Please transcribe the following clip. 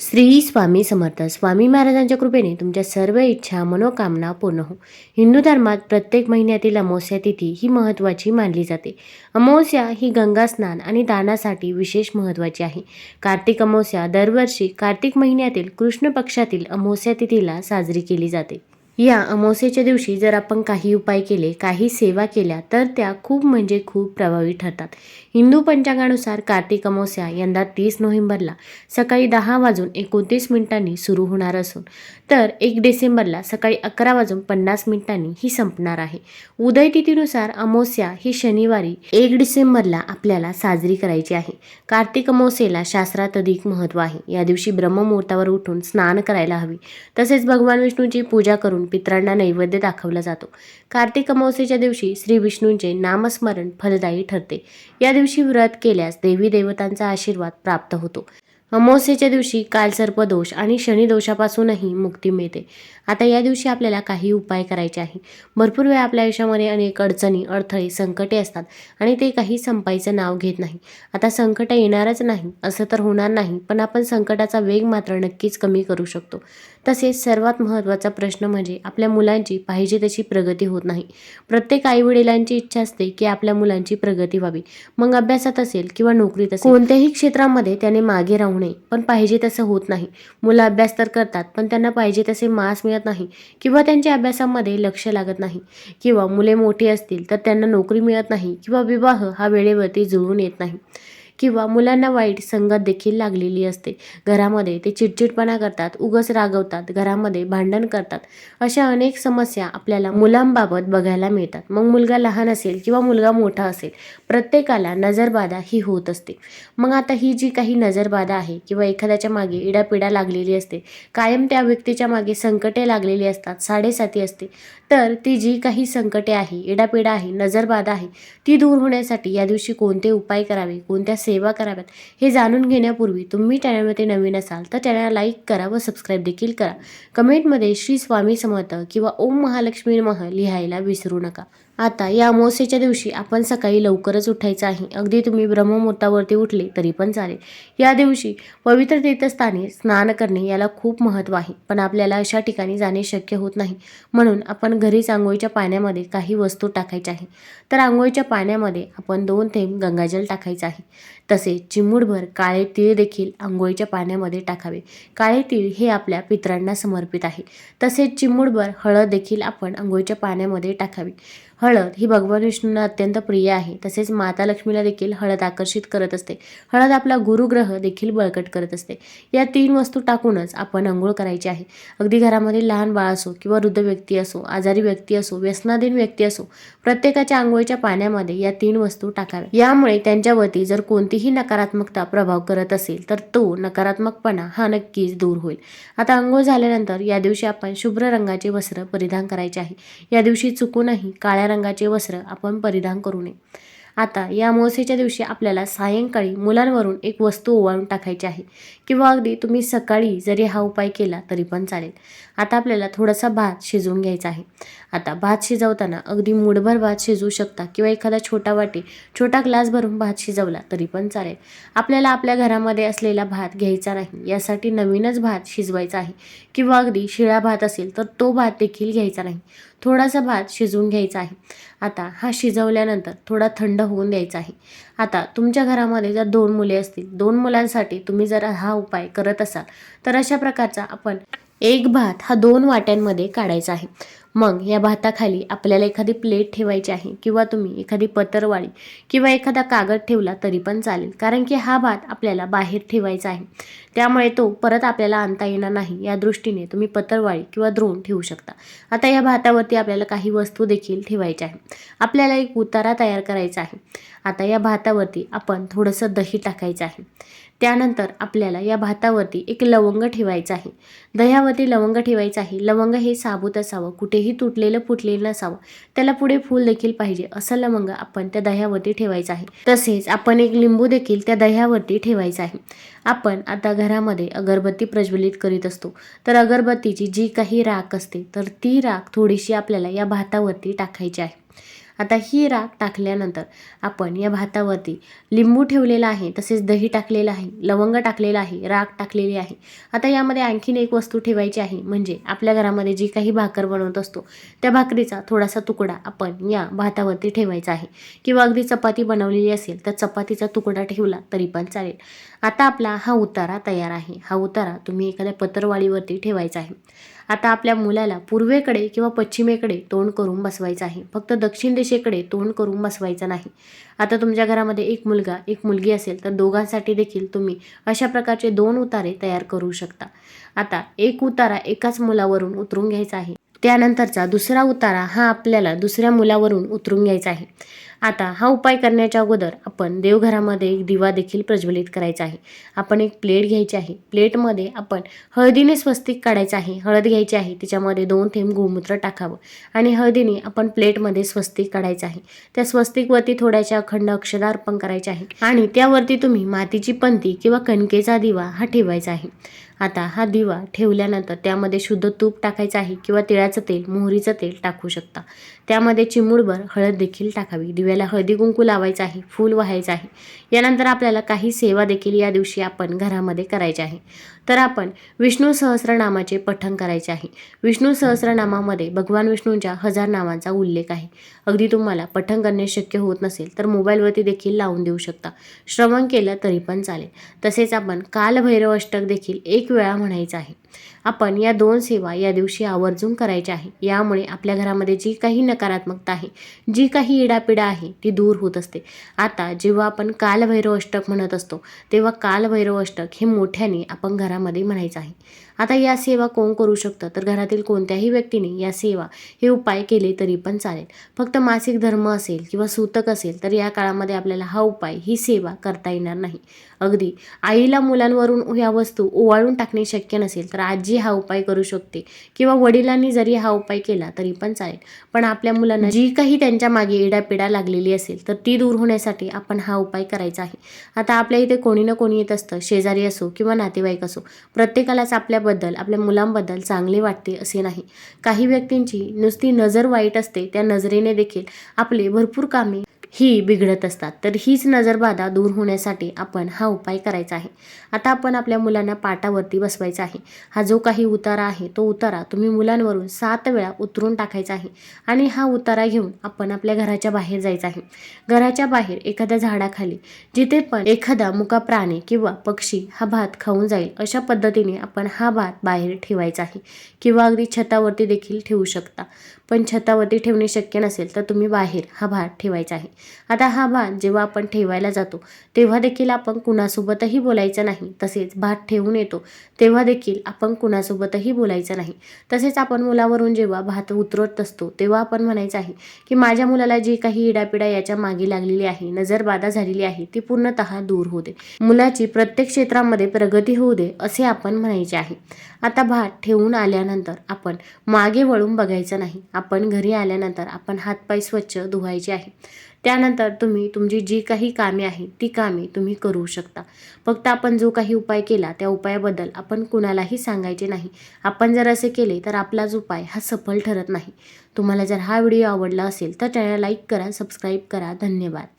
श्री स्वामी समर्थ. स्वामी महाराजांच्या कृपेने तुमच्या सर्व इच्छा मनोकामना पूर्ण हो. हिंदू धर्मात प्रत्येक महिन्यातील अमावस्या तिथी ही महत्त्वाची मानली जाते. अमावस्या ही गंगा स्नान आणि दानासाठी विशेष महत्त्वाची आहे. कार्तिक अमावस्या दरवर्षी कार्तिक महिन्यातील कृष्ण पक्षातील अमावस्या तिथीला साजरी केली जाते. या अमावस्येच्या दिवशी जर आपण काही उपाय केले काही सेवा केल्या तर त्या खूप म्हणजे खूप प्रभावी ठरतात. हिंदू पंचांगानुसार कार्तिक अमावस्या यंदा तीस नोव्हेंबरला सकाळी दहा वाजून एकोणतीस मिनिटांनी सुरू होणार असून तर एक डिसेंबरला सकाळी अकरा वाजून पन्नास मिनिटांनी ही संपणार आहे. उदय तिथीनुसार अमावस्या ही शनिवारी एक डिसेंबरला आपल्याला साजरी करायची आहे. कार्तिक अमावस्येला शास्त्रात अधिक महत्त्व आहे. या दिवशी ब्रह्ममुहूर्तावर उठून स्नान करायला हवी. तसेच भगवान विष्णूची पूजा करून पितरांना नैवेद्य दाखवला जातो. कार्तिक अमावस्येच्या दिवशी श्री विष्णूंचे नामस्मरण फलदायी ठरते. या दिवशी व्रत केल्यास देवी देवतांचा आशीर्वाद प्राप्त होतो. अमावस्येच्या दिवशी कालसर्पदोष आणि शनिदोषापासूनही मुक्ती मिळते. आता या दिवशी आपल्याला काही उपाय करायचे आहे. भरपूर वेळा आपल्या आयुष्यामध्ये अनेक अडचणी अडथळे संकटे असतात आणि ते काही संपायचं नाव घेत नाही. आता संकट येणारच नाही असं तर होणार नाही पण आपण संकटाचा वेग मात्र नक्कीच कमी करू शकतो. तसेच सर्वात महत्त्वाचा प्रश्न म्हणजे आपल्या मुलांची पाहिजे तशी प्रगती होत नाही. प्रत्येक आईवडिलांची इच्छा असते की आपल्या मुलांची प्रगती व्हावी. मग अभ्यासात असेल किंवा नोकरीत असेल कोणत्याही क्षेत्रामध्ये त्याने मागे राहू नये पण पाहिजे तसं होत नाही. मुलं अभ्यास तर करतात पण त्यांना पाहिजे तसे मार्क्स मिळत नाही किंवा त्यांच्या अभ्यासामध्ये लक्ष लागत नाही. किंवा मुले मोठी असतील तर त्यांना नोकरी मिळत नाही किंवा विवाह हा वेळेवरती जुळून येत नाही. किंवा मुलांना वाईट संगत देखील लागलेली असते. घरामध्ये ते चिडचिडपणा करतात उगस रागवतात घरामध्ये भांडण करतात. अशा अनेक समस्या आपल्याला मुलांबाबत बघायला मिळतात. मग मुलगा लहान असेल किंवा मुलगा मोठा असेल प्रत्येकाला नजरबाधा ही होत असते. मग आता ही जी काही नजरबाधा आहे किंवा एखाद्याच्या मागे इडापिडा लागलेली असते कायम त्या व्यक्तीच्या मागे संकटे लागलेली असतात साडेसाती असते. तर ती जी काही संकटे आहे इडापिडा आहे नजरबाधा आहे ती दूर होण्यासाठी या दिवशी कोणते उपाय करावे कोणत्या सेवा कराव्यात. हे जाणून घेण्यापूर्वी तुम्ही चॅनलमध्ये नवीन असाल तर चॅनलला लाईक करा व सबस्क्राईब देखील करा. कमेंटमध्ये श्री स्वामी समर्थ किंवा ओम महालक्ष्मी मह लिहायला विसरू नका. आता या अमावस्येच्या दिवशी आपण सकाळी लवकरच उठायचं आहे. अगदी तुम्ही ब्रह्ममुहूर्तावरती उठले तरी पण चालेल. या दिवशी पवित्र तीर्थस्थानी स्नान करणे याला खूप महत्त्व आहे. पण आपल्याला अशा ठिकाणी जाणे शक्य होत नाही. म्हणून आपण घरीच आंघोळीच्या पाण्यामध्ये काही वस्तू टाकायच्या आहे तर आंघोळीच्या पाण्यामध्ये आपण दोन थेंब गंगाजल टाकायचं आहे. तसेच चिमूटभर काळे तीळ देखील आंघोळीच्या पाण्यामध्ये टाकावे. काळे तीळ हे आपल्या पितरांना समर्पित आहे. तसेच चिमूटभर हळद देखील आपण आंघोळीच्या पाण्यामध्ये टाकावी. हळद ही भगवान विष्णूंना अत्यंत प्रिय आहे. तसेच माता लक्ष्मीला देखील हळद आकर्षित करत असते. हळद आपला गुरुग्रह देखील बळकट करत असते. या तीन वस्तू टाकूनच आपण आंघोळ करायची आहे. अगदी घरामध्ये लहान बाळ असो किंवा वृद्ध व्यक्ती असो आजारी व्यक्ती असो व्यसनाधीन व्यक्ती असो प्रत्येकाच्या आंघोळीच्या पाण्यामध्ये या तीन वस्तू टाकाव्या. यामुळे त्यांच्यावरती जर कोणतीही नकारात्मकता प्रभाव करत असेल तर तो नकारात्मकपणा हा नक्कीच दूर होईल. आता आंघोळ झाल्यानंतर या दिवशी आपण शुभ्र रंगाचे वस्त्र परिधान करायचे आहे. या दिवशी चुकूनही काळ्या रंगाचे वस्त्र आपण परिधान करू नये. आता या अमावस्येच्या दिवशी आपल्याला सायंकाळी मुलांवरून एक वस्तू ओवाळून टाकायची आहे. किंवा अगदी तुम्ही सकाळी जरी हा उपाय केला तरी पण चालेल. आता आपल्याला थोडासा भात शिजवून घ्यायचा आहे. आता भात शिजवताना अगदी मुठभर भात शिजवू शकता किंवा एखादा छोटा वाटी छोटा ग्लास भरून भात शिजवला तरी पण चालेल. आपल्याला आपल्या घरामध्ये असलेला भात घ्यायचा नाही यासाठी नवीनच भात शिजवायचा आहे. किंवा अगदी शिळा भात असेल तर तो भात देखील घ्यायचा नाही. थोडासा भात शिजवून घ्यायचा आहे. आता हा शिजवल्यानंतर थोडा थंड होऊन द्यायचा आहे. आता तुमच्या घरामध्ये जर दोन मुले असतील दोन मुलांसाठी तुम्ही जर हा उपाय करत असाल तर अशा प्रकारचा आपण एक भात हा दोन वाट्यांमध्ये काढायचा आहे. मग या भाताखाली आपल्याला एखादी प्लेट ठेवायची आहे किंवा तुम्ही एखादी पत्रवाळी किंवा एखादा कागद ठेवला तरी पण चालेल. कारण की हा भात आपल्याला बाहेर ठेवायचा आहे. त्यामुळे तो परत आपल्याला आणता येणार नाही. या दृष्टीने तुम्ही पत्रवाळी किंवा द्रोण ठेवू शकता. आता या भातावरती आपल्याला काही वस्तू देखील ठेवायच्या आहे आपल्याला एक उतारा तयार करायचा आहे. आता या भातावरती आपण थोडंसं दही टाकायचं आहे. त्यानंतर आपल्याला या भातावरती एक लवंग ठेवायचं आहे. दह्यावरती लवंग ठेवायचं आहे. लवंग हे साबूत असावं कुठेही तुटलेलं फुटलेलं नसावं. त्याला पुढे फूल देखील पाहिजे असं लवंग आपण त्या दह्यावरती ठेवायचं आहे. तसेच आपण एक लिंबू देखील त्या दह्यावरती ठेवायचा आहे. आपण आता घरामध्ये अगरबत्ती प्रज्वलित करीत असतो. तर अगरबत्तीची जी काही राख असते तर ती राख थोडीशी आपल्याला या भातावरती टाकायची आहे. आता ही राख टाकल्यानंतर आपण या भातावरती लिंबू ठेवलेला आहे तसेच दही टाकलेलं आहे लवंग टाकलेलं आहे राख टाकलेली आहे. आता यामध्ये आणखीन एक वस्तू ठेवायची आहे म्हणजे आपल्या घरामध्ये जी काही भाकर बनवत असतो त्या भाकरीचा थोडासा तुकडा आपण या भातावरती ठेवायचा आहे. किंवा अगदी चपाती बनवलेली असेल तर चपातीचा तुकडा ठेवला तरी पण चालेल. आता आपला हा उतारा तयार आहे. हा उतारा तुम्ही एखाद्या पत्रवाळीवरती ठेवायचा आहे. आता आपल्या मुलाला पूर्वेकडे किंवा पश्चिमेकडे तोंड करून बसवायचं आहे. फक्त दक्षिण दिशेकडे तोंड करून बसवायचं नाही. आता तुमच्या घरामध्ये एक मुलगा एक मुलगी असेल तर दोघांसाठी देखील तुम्ही अशा प्रकारचे दोन उतारे तयार करू शकता. आता एक उतारा एकाच मुलावरून उतरून घ्यायचा आहे. त्यानंतरचा दुसरा उतारा हा आपल्याला दुसऱ्या मुलावरून उतरून घ्यायचा आहे. आता हा उपाय करण्याच्या अगोदर आपण देवघरामध्ये एक दिवा देखील प्रज्वलित करायचा आहे. आपण एक प्लेट घ्यायची आहे. प्लेटमध्ये आपण हळदीने स्वस्तिक काढायचं आहे. हळद घ्यायची आहे. त्याच्यामध्ये दोन थेंब गोमूत्र टाकावं आणि हळदीने आपण प्लेटमध्ये स्वस्तिक काढायचं आहे. त्या स्वस्तिकवरती थोड्याशा अखंड अक्षदा अर्पण करायचे आहे आणि त्यावरती तुम्ही मातीची पंती किंवा कणकेचा दिवा हा ठेवायचा आहे. आता हा दिवा ठेवल्यानंतर त्यामध्ये शुद्ध तूप टाकायचं आहे किंवा तिळाचं तेल मोहरीचं तेल टाकू शकता. त्यामध्ये चिमूडभर हळद देखील टाकावी. दिव्याला हळदी कुंकू लावायचं आहे फूल व्हायचं आहे. यानंतर आपल्याला काही सेवा देखील या दिवशी आपण घरामध्ये करायचे आहे. तर आपण विष्णू सहस्रनामाचे पठण करायचे आहे. विष्णू सहस्रनामामध्ये भगवान विष्णूंच्या हजार नावांचा उल्लेख आहे. अगदी तुम्हाला पठण करणे शक्य होत नसेल तर मोबाईलवरती देखील लावून देऊ शकता. श्रवण केलं तरी पण चालेल. तसेच आपण कालभैरव अष्टक देखील एक एक वेळा म्हणायचं आहे. आपण या दोन सेवा या दिवशी आवर्जून करायच्या आहे. यामुळे आपल्या घरामध्ये जी काही नकारात्मकता आहे जी काही इडापिडा आहे ती दूर होत असते. आता जेव्हा आपण कालभैरव अष्टक म्हणत असतो तेव्हा कालभैरव अष्टक हे मोठ्याने आपण घरामध्ये म्हणायचं आहे. आता या सेवा कोण करू शकतं? तर घरातील कोणत्याही व्यक्तीने या सेवा हे उपाय केले तरी पण चालेल. फक्त मासिक धर्म असेल किंवा सूतक असेल तर या काळामध्ये आपल्याला हा उपाय ही सेवा करता येणार नाही. अगदी आईला मुलांवरून या वस्तू ओवाळून टाकणे शक्य नसेल तर आजी हा उपाय करू शकते किंवा वडिलांनी जरी हा उपाय केला तरी पण चालेल. पण आपल्या मुलांना जी काही त्यांच्या मागे इडापिडा लागलेली असेल तर ती दूर होण्यासाठी आपण हा उपाय करायचा आहे. आता आपल्या इथे कोणी ना कोणी येत असतं शेजारी असो किंवा नातेवाईक असो. प्रत्येकालाच आपल्याबद्दल आपल्या मुलांबद्दल चांगले वाटते असे नाही. काही व्यक्तींची नुसती नजर वाईट असते त्या नजरेने देखील आपले भरपूर कामे ही बिघडत असतात. तर हीच नजरबाधा दूर होण्यासाठी आपण हा उपाय करायचा आहे. आता आपण आपल्या मुलांना पाटावरती बसवायचा आहे. हा जो काही उतारा आहे तो उतारा तुम्ही मुलांवरून सात वेळा उतरून टाकायचा आहे आणि हा उतारा घेऊन आपण आपल्या घराच्या बाहेर जायचं आहे. घराच्या बाहेर एखाद्या झाडाखाली जिथे पण एखादा मुका प्राणी किंवा पक्षी हा भात खाऊन जाईल अशा पद्धतीने आपण हा भात बाहेर ठेवायचा आहे किंवा अगदी छतावरती देखील ठेवू शकता. पण छतावरती ठेवणे शक्य नसेल तर तुम्ही बाहेर हा भात ठेवायचा आहे. आता हा भात जेव्हा आपण ठेवायला जातो तेव्हा देखील आपण कुणासोबतही बोलायचं नाही. तसेच भात ठेवून येतो तेव्हा देखील आपण कुणासोबतही बोलायचं नाही. तसेच आपण मुलावरून जेव्हा भात उतरत असतो तेव्हा आपण म्हणायचं आहे की माझ्या मुलाला जी काही इडापिडा याच्या मागे लागलेली आहे नजरबाधा झालेली आहे ती पूर्णतः दूर होऊ दे. मुलाची प्रत्येक क्षेत्रामध्ये प्रगती होऊ दे असे आपण म्हणायचे आहे. आता भात ठेवून आल्यानंतर आपण मागे वळून बघायचं नाही. आपण घरी आल्यानंतर आपण हातपाय स्वच्छ धुवायचे आहे. त्यानंतर तुम्ही तुमची जी काही कामे आहेत ती कामे तुम्ही करू शकता. फक्त आपण जो काही उपाय केला त्या उपायाबद्दल आपण कुणालाही सांगायचे नाही. आपण जर असे केले तर आपलाच उपाय हा सफल ठरत नाही. तुम्हाला जर हा व्हिडिओ आवडला असेल तर चॅनल लाईक करा सबस्क्राईब करा. धन्यवाद.